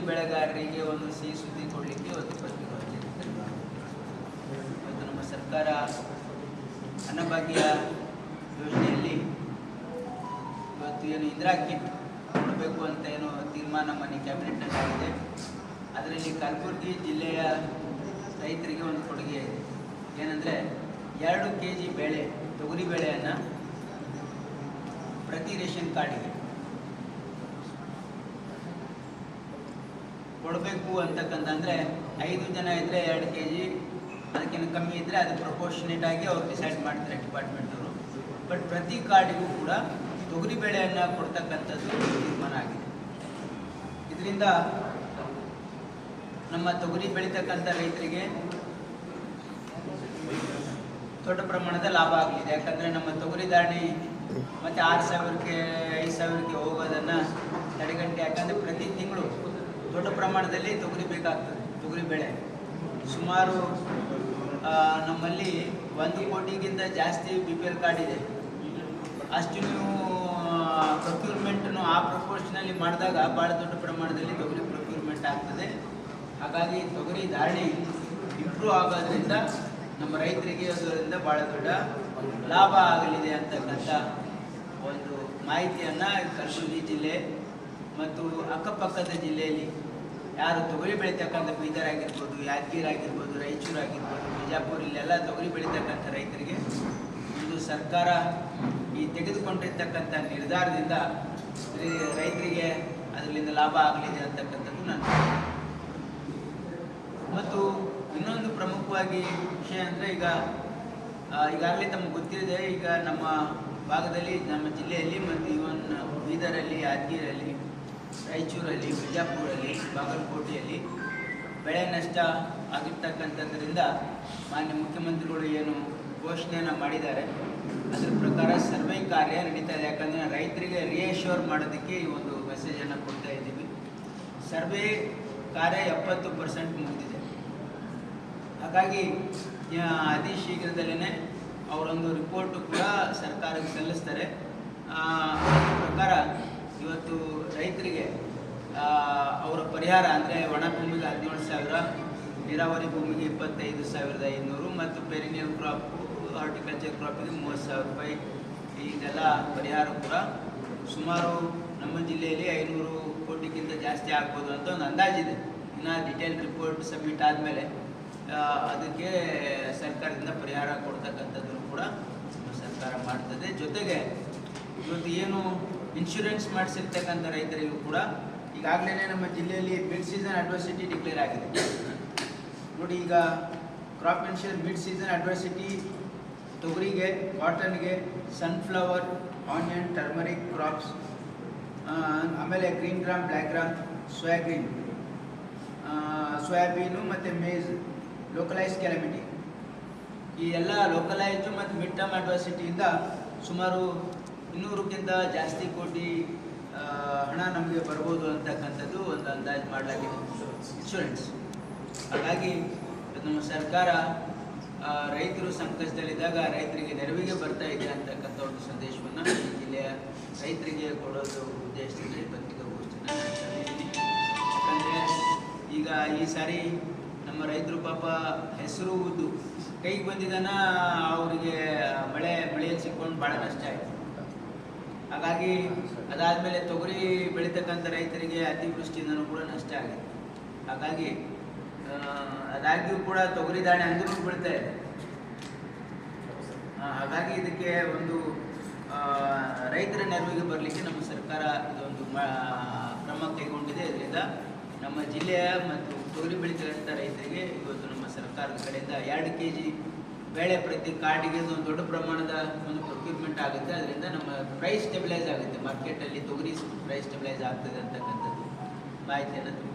ಬೆಳೆಗಾರರಿಗೆ ಒಂದು ಸಿಹಿ ಸುದ್ದಿ ಕೊಡಲಿಕ್ಕೆ ಇವತ್ತು ಇವತ್ತು ನಮ್ಮ ಸರ್ಕಾರ ಅನ್ನಭಾಗ್ಯ ಯೋಜನೆಯಲ್ಲಿ ಇವತ್ತು ಏನು ಇಂದಿರಾ ಕಿಟ್ ಕೊಡಬೇಕು ಅಂತ ಏನು ತೀರ್ಮಾನ ಮನೆ ಕ್ಯಾಬಿನೆಟ್ನಲ್ಲಿ ಆಗಿದೆ. ಅದರಲ್ಲಿ ಕಲಬುರಗಿ ಜಿಲ್ಲೆಯ ರೈತರಿಗೆ ಒಂದು ಕೊಡುಗೆ ಇದೆ. ಏನಂದರೆ ಎರಡು ಕೆ ಜಿ ಬೇಳೆ ತೊಗರಿ ಬೇಳೆಯನ್ನು ಪ್ರತಿ ರೇಷನ್ ಕಾರ್ಡಿಗೆ ಕೊಡಬೇಕು ಅಂತಕ್ಕಂಥ ಅಂದರೆ ಐದು ಜನ ಇದ್ದರೆ ಎರಡು ಕೆ ಜಿ ಅದಕ್ಕಿಂತ ಕಮ್ಮಿ ಇದ್ದರೆ ಅದು ಪ್ರಪೋರ್ಷನೇಟ್ ಆಗಿ ಅವ್ರು ಡಿಸೈಡ್ ಮಾಡ್ತಾರೆ ಡಿಪಾರ್ಟ್ಮೆಂಟವರು ಬಟ್ ಪ್ರತಿ ಕಾರ್ಡಿಗೂ ಕೂಡ ತೊಗರಿ ಬೆಳೆಯನ್ನು ಕೊಡ್ತಕ್ಕಂಥದ್ದು ತೀರ್ಮಾನ ಆಗಿದೆ. ಇದರಿಂದ ನಮ್ಮ ತೊಗರಿ ಬೆಳೀತಕ್ಕಂಥ ರೈತರಿಗೆ ದೊಡ್ಡ ಪ್ರಮಾಣದ ಲಾಭ ಆಗಲಿದೆ. ಯಾಕಂದರೆ ನಮ್ಮ ತೊಗರಿ ದಾಣಿ ಮತ್ತು ಆರು ಸಾವಿರಕ್ಕೆ, ಐದು ಸಾವಿರಕ್ಕೆ ಹೋಗೋದನ್ನು ತಡೆಗಟ್ಟೆ, ಯಾಕಂದರೆ ಪ್ರತಿ ತಿಂಗಳು ದೊಡ್ಡ ಪ್ರಮಾಣದಲ್ಲಿ ತೊಗರಿ ಬೇಕಾಗ್ತದೆ, ತೊಗರಿ ಬೆಳೆ. ಸುಮಾರು ನಮ್ಮಲ್ಲಿ ಒಂದು ಕೋಟಿಗಿಂತ ಜಾಸ್ತಿ ಬಿ ಪಿ ಎಲ್ ಕಾರ್ಡ್ ಇದೆ. ಅಷ್ಟು ನೀವು ಪ್ರೊಕ್ಯೂರ್ಮೆಂಟನ್ನು ಆ ಪ್ರಪೋರ್ಷನಲ್ಲಿ ಮಾಡಿದಾಗ ಭಾಳ ದೊಡ್ಡ ಪ್ರಮಾಣದಲ್ಲಿ ತೊಗರಿ ಪ್ರೊಕ್ಯೂರ್ಮೆಂಟ್ ಆಗ್ತದೆ. ಹಾಗಾಗಿ ತೊಗರಿ ಧಾರಣೆ ಇಂಪ್ರೂವ್ ಆಗೋದ್ರಿಂದ ನಮ್ಮ ರೈತರಿಗೆ ಅದರಿಂದ ಭಾಳ ದೊಡ್ಡ ಲಾಭ ಆಗಲಿದೆ ಅಂತಕ್ಕಂಥ ಒಂದು ಮಾಹಿತಿಯನ್ನು ಕಲಬುರಗಿ ಜಿಲ್ಲೆ ಮತ್ತು ಅಕ್ಕಪಕ್ಕದ ಜಿಲ್ಲೆಯಲ್ಲಿ ಯಾರು ತೊಗರಿ ಬೆಳೀತಕ್ಕಂಥ ಬೀದರ್ ಆಗಿರ್ಬೋದು, ಯಾದಗಿರಿ ಆಗಿರ್ಬೋದು, ರಾಯಚೂರು ಆಗಿರ್ಬೋದು, ಬಿಜಾಪುರ, ಇಲ್ಲೆಲ್ಲ ತೊಗರಿ ಬೆಳೀತಕ್ಕಂಥ ರೈತರಿಗೆ ಇದು ಸರ್ಕಾರ ಈ ತೆಗೆದುಕೊಂಡಿರ್ತಕ್ಕಂಥ ನಿರ್ಧಾರದಿಂದ ರೈತರಿಗೆ ಅದರಿಂದ ಲಾಭ ಆಗಲಿದೆ ಅಂತಕ್ಕಂಥದ್ದು ನಾನು ಮತ್ತು ಇನ್ನೊಂದು ಪ್ರಮುಖವಾಗಿ ವಿಷಯ ಅಂದರೆ ಈಗ ಈಗಾಗಲೇ ತಮಗೆ ಗೊತ್ತಿದೆ, ಈಗ ನಮ್ಮ ಭಾಗದಲ್ಲಿ, ನಮ್ಮ ಜಿಲ್ಲೆಯಲ್ಲಿ ಮತ್ತು ಇವನ್ ಬೀದರಲ್ಲಿ ಯಾದಗಿರಲ್ಲಿ ರಾಯಚೂರಲ್ಲಿ ಬಿಜಾಪುರಲ್ಲಿ ಬಾಗಲಕೋಟೆಯಲ್ಲಿ ಬೆಳೆ ನಷ್ಟ ಆಗಿರ್ತಕ್ಕಂಥದ್ರಿಂದ ಮಾನ್ಯ ಮುಖ್ಯಮಂತ್ರಿಗಳು ಏನು ಘೋಷಣೆಯನ್ನು ಮಾಡಿದ್ದಾರೆ. ಅದರ ಪ್ರಕಾರ ಸರ್ವೆ ಕಾರ್ಯ ನಡೀತಾ ಇದೆ. ಯಾಕಂದರೆ ರೈತರಿಗೆ ರಿಯಶ್ಯೂರ್ ಮಾಡೋದಕ್ಕೆ ಈ ಒಂದು ಮೆಸೇಜನ್ನು ಕೊಡ್ತಾ ಇದ್ದೀವಿ. ಸರ್ವೆ ಕಾರ್ಯ ಎಪ್ಪತ್ತು ಪರ್ಸೆಂಟ್ ಮುಗಿದಿದೆ. ಹಾಗಾಗಿ ಅತಿ ಶೀಘ್ರದಲ್ಲೇ ಅವರೊಂದು ರಿಪೋರ್ಟು ಕೂಡ ಸರ್ಕಾರಕ್ಕೆ ಸಲ್ಲಿಸ್ತಾರೆ ಆ, ಅದ್ರ ಪ್ರಕಾರ ಇವತ್ತು ರೈತರಿಗೆ ಆ, ಅವರ ಪರಿಹಾರ ಅಂದರೆ ಒಣ ಭೂಮಿಗೆ ಹದಿನೇಳು ಸಾವಿರ, ನೀರಾವರಿ ಭೂಮಿಗೆ ಇಪ್ಪತ್ತೈದು ಸಾವಿರದ ಐನೂರು ಮತ್ತು ಪೆರಿನಿಯಲ್ ಕ್ರಾಪ್, ಹಾರ್ಟಿಕಲ್ಚರ್ ಕ್ರಾಪಿಗೆ ಮೂವತ್ತು ಸಾವಿರ ರೂಪಾಯಿ. ಇದೆಲ್ಲ ಪರಿಹಾರ ಕೂಡ ಸುಮಾರು ನಮ್ಮ ಜಿಲ್ಲೆಯಲ್ಲಿ ಐನೂರು ಕೋಟಿಗಿಂತ ಜಾಸ್ತಿ ಆಗ್ಬೋದು ಅಂತ ಒಂದು ಅಂದಾಜಿದೆ ಇನ್ನು ಡಿಟೇಲ್ ರಿಪೋರ್ಟ್ ಸಬ್ಮಿಟ್ ಆದಮೇಲೆ ಅದಕ್ಕೆ ಸರ್ಕಾರದಿಂದ ಪರಿಹಾರ ಕೊಡ್ತಕ್ಕಂಥದ್ದು ಕೂಡ ಸರ್ಕಾರ ಮಾಡ್ತದೆ. ಜೊತೆಗೆ ಇವತ್ತು ಏನು ಇನ್ಶೂರೆನ್ಸ್ ಮಾಡಿಸಿರ್ತಕ್ಕಂಥ ರೈತರಿಗೂ ಕೂಡ ಈಗಾಗಲೇ ನಮ್ಮ ಜಿಲ್ಲೆಯಲ್ಲಿ ಮಿಡ್ ಸೀಸನ್ ಅಡ್ವರ್ಸಿಟಿ ಡಿಕ್ಲೇರ್ ಆಗಿದೆ. ನೋಡಿ ಈಗ crop insure mid season adversity ತೊಗರಿಗೆ ಕಾಟನ್ಗೆ ಸನ್ಫ್ಲವರ್ ಆನಿಯನ್ ಟರ್ಮರಿಕ್ ಕ್ರಾಪ್ಸ್ ಆಮೇಲೆ green gram black gram soya green soybean ಮತ್ತು ಮೇಜ್ ಲೋಕಲೈಸ್ ಕ್ಯಾಲಮಿಟಿ ಈ ಎಲ್ಲ ಲೋಕಲೈಸು ಮತ್ತು ಮಿಡ್ ಟರ್ಮ್ ಅಡ್ವರ್ಸಿಟಿಯಿಂದ ಸುಮಾರು ಇನ್ನೂರಕ್ಕಿಂತ ಜಾಸ್ತಿ ಕೋಟಿ ಹಣ ನಮಗೆ ಬರ್ಬೋದು ಅಂತಕ್ಕಂಥದ್ದು ಒಂದು ಅಂದಾಜು ಮಾಡಲಾಗಿದೆ ಇನ್ಶೂರೆನ್ಸ್ ಹಾಗಾಗಿ ನಮ್ಮ ಸರ್ಕಾರ ರೈತರು ಸಂಕಷ್ಟದಲ್ಲಿದ್ದಾಗ ರೈತರಿಗೆ ನೆರವಿಗೆ ಬರ್ತಾ ಇದೆ ಅಂತಕ್ಕಂಥ ಒಂದು ಸಂದೇಶವನ್ನು ಈ ಜಿಲ್ಲೆಯ ರೈತರಿಗೆ ಕೊಡೋದು ಉದ್ದೇಶದಲ್ಲಿ ಪತ್ರಿಕಾಗೋಷ್ಠಿನ. ಯಾಕಂದರೆ ಈಗ ಈ ಸಾರಿ ನಮ್ಮ ರೈತರು ಪಾಪ ಹೆಸರು ಉದ್ದು ಕೈಗೆ ಬಂದಿದ್ದಾನ ಅವರಿಗೆ ಮಳೆ, ಮಳೆಯಲ್ಲಿ ಸಿಕ್ಕೊಂಡು ಭಾಳ ನಷ್ಟ ಆಯಿತು ಹಾಗಾಗಿ ಅದಾದಮೇಲೆ ತೊಗರಿ ಬೆಳೀತಕ್ಕಂಥ ರೈತರಿಗೆ ಅತಿವೃಷ್ಟಿಯಿಂದನೂ ಕೂಡ ನಷ್ಟ ಆಗಿದೆ ಹಾಗಾಗಿ ಅದಾಗ್ಯೂ ಕೂಡ ತೊಗರಿ ದಾಣೆ ಅಂದ್ರೂ ಬೀಳ್ತಾ ಇದೆ. ಹಾಗಾಗಿ ಇದಕ್ಕೆ ಒಂದು ರೈತರ ನೆರವಿಗೆ ಬರಲಿಕ್ಕೆ ನಮ್ಮ ಸರ್ಕಾರ ಇದೊಂದು ಕ್ರಮ ಕೈಗೊಂಡಿದೆ. ಇದರಿಂದ ನಮ್ಮ ಜಿಲ್ಲೆಯ ಮತ್ತು ತೊಗರಿ ಬೆಳೀತಕ್ಕಂಥ ರೈತರಿಗೆ ಇವತ್ತು ನಮ್ಮ ಸರ್ಕಾರದ ಕಡೆಯಿಂದ ಎರಡು ಕೆ ಜಿ ಬೇಳೆ ಪ್ರತಿ ಕಾರ್ಡಿಗೆ ಒಂದು ದೊಡ್ಡ ಪ್ರಮಾಣದ ಒಂದು ಆಗುತ್ತೆ. ಅದರಿಂದ ನಮ್ಮ ಪ್ರೈಸ್ ಸ್ಟೆಬಿಲೈಸ್ ಆಗುತ್ತೆ. ಮಾರ್ಕೆಟಲ್ಲಿ ತೊಗರಿ ಪ್ರೈಸ್ ಸ್ಟೆಬಿಲೈಸ್ ಆಗ್ತದೆ ಅಂತಕ್ಕಂಥದ್ದು ಮಾಹಿತಿಯನ್ನು